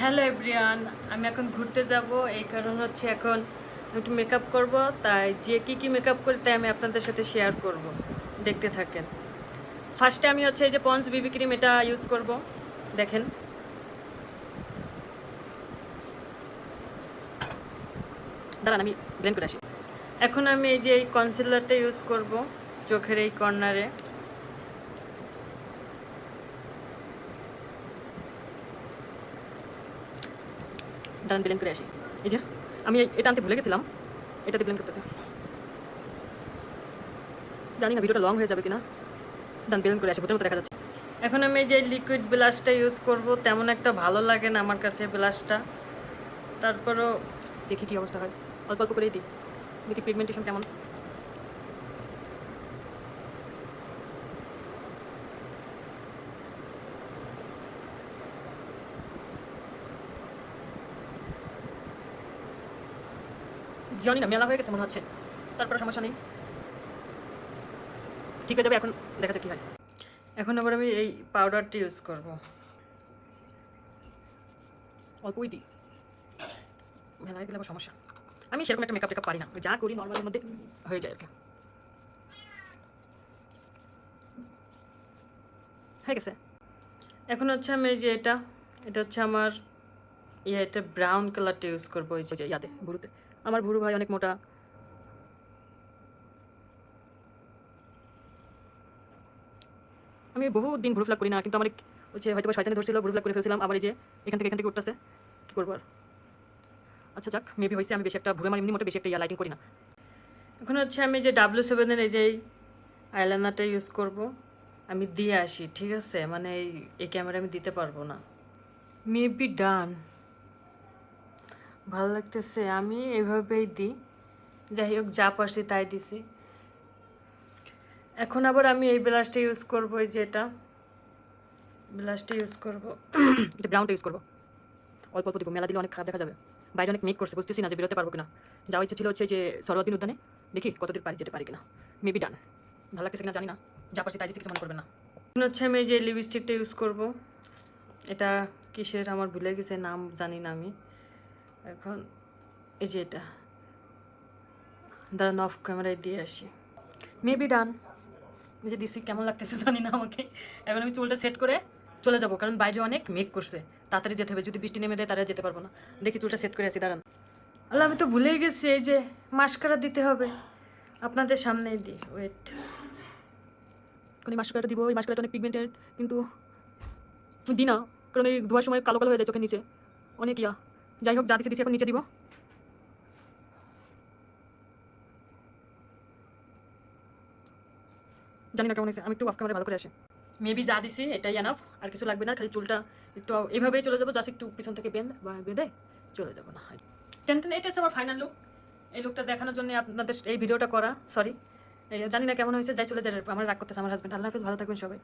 Hello everyone আমি এখন ঘুরতে যাব। এই কারণ হচ্ছে এখন একটু মেকআপ করব, তাই যে কি কি মেকআপ করি তাই আমি আপনাদের সাথে শেয়ার করব। দেখতে থাকেন। ফার্স্টে আমি হচ্ছে এই যে পন্স বিবি ক্রিম এটা ইউজ করব। দেখেন। দাঁড়ান, আমি ব্লেন্ড করে আসি। এখন আমি এই যে এই কনসিলারটা ইউজ করব, চোখের এই কর্নারে দাঁড়ান ব্লেন্ড করে আসি। এই যে আমি এটা আনতে ভুলে গেছিলাম। এটাতে প্লেন করতেছি। জানি না ভিডিওটা লং হয়ে যাবে কিনা। দাঁড়ান ব্লেন্ড করে আসি ভূতের মতো দেখা যাচ্ছে। এখন আমি যে লিকুইড ব্লাশটা ইউজ করব তেমন একটা ভালো লাগে না আমার কাছে ব্লাশটা তারপরও দেখি কী অবস্থা হয়। অল্প অল্প করেই দিই। দেখি পিগমেন্টেশন কেমন। জানি না, মেলা হয়ে গেছে মনে হচ্ছে। তারপরে সমস্যা নেই। ঠিক হয়ে যাবে, এখন দেখা যাক কী হয়। এখন আবার আমি এই পাউডারটি ইউজ করব। অল্পই দিই। মেলা হয়ে গেলে আবার সমস্যা। আমি সেরকম একটা মেকআপ টেকআপ পারি না। যা করি নর্মালের মধ্যে হয়ে যায় আর কি। হয়ে গেছে। এখন হচ্ছে আমি এই যে এটা এটা হচ্ছে আমার ইয়ে এটা ব্রাউন কালারটা ইউজ করব এই যে, ইয়াতে ভুরুতে আমার ভুরু ভাই অনেক মোটা। আমি বহু দিন ভুরু ফ্লাগ করি না, কিন্তু আমার যে হয়তো শয়তানি ধরছিল, ভুরু ফ্লাগ করে ফেলছিলাম, আবার এই যে এখান থেকে এখান থেকে উঠতেছে, কী করব আর? আচ্ছা যাক মেবি হয়েছে, আমি বেশি একটা ভুরে, আমার এমনি মোটে বেশি একটা ইয়া লাইটিং করি না। এখন হচ্ছে আমি যে ডাব্লিউ সেভেনের এই যে আইলাইনারটা ইউজ করব, আমি দিয়ে আসি, ঠিক আছে? মানে এই ক্যামেরা আমি দিতে পারব না। মেবি ডান ভালো লাগতেছে আমি এভাবেই দিই। যাই হোক যা পারছি তাই দিছি। এখন আবার আমি এই ব্লাশটা ইউজ করব এই যে এটা। ব্লাশটা ইউজ করব। এটা ব্রাউনটা ইউজ করব। অল্প অল্প দিব মেলা দিলে অনেক খারাপ দেখা যাবে। বাইরে অনেক মেক করছে বুঝতেছি না যে বেরোতে পারব কিনা। যাওয়া ইচ্ছে ছিল হচ্ছে যে সরোয়াদিন উদ্যানে দেখি কতদূর পারি যেতে পারি কিনা। মেবি ডান ভালো লাগতেছে কিনা জানি না। যা পারছি তাই দিচ্ছি কিছু মনে করবেন না। এখন হচ্ছে আমি এই যে লিপস্টিকটা ইউজ করব। এটা কিসের? আমার ভুলে গেছে নাম জানি না আমি। এখন এই যে এটা। দাঁড়ান অফ ক্যামেরায় দিয়ে আসি। মেবি ডান যে দিছি কেমন লাগতেছে জানি না আমাকে। এখন আমি চুলটা সেট করে চলে যাব, কারণ বাইরে অনেক মেক করছে। তাড়াতাড়ি যেতে হবে, যদি বৃষ্টি নেমে দেয় তারা যেতে পারব না। দেখি চুলটা সেট করে আসি দাঁড়ান। আল্লাহ, আমি তো ভুলেই গেছি, এই যে মাস্কারা দিতে হবে। আপনাদের সামনেই দিই ওয়েট কারণ এই মাস্কারাটা দিব, এই মাস্কারাটা অনেক পিগমেন্টেড কিন্তু দিই না, কারণ এই ধোয়ার সময় কালো কালো হয়ে যায় চোখের নিচে। অনেক ইয়া। যাই হোক, যা দিচ্ছি দিচ্ছি এখন নিচে দিব। জানি না কেমন হয়েছে, আমি একটু অফ ক্যামেরা ভালো করে আসি। মেবি যা দিছি, এটাই এনাফ আর কিছু লাগবে না, খালি চুলটা একটু এভাবেই চলে যাব জাস্ট একটু পিছন থেকে বেঁধে, বা বেঁধে চলে যাব, না টেন টেন, এটা হচ্ছে আমার ফাইনাল লুক এই লুকটা দেখানোর জন্য আপনাদের এই ভিডিওটা করা সরি জানি না কেমন হয়েছে, যাই চলে যায় আমার রাগ করতেছে, আমার হাজব্যান্ড আল্লাহ হাফিজ, ভালো থাকবেন সবাই।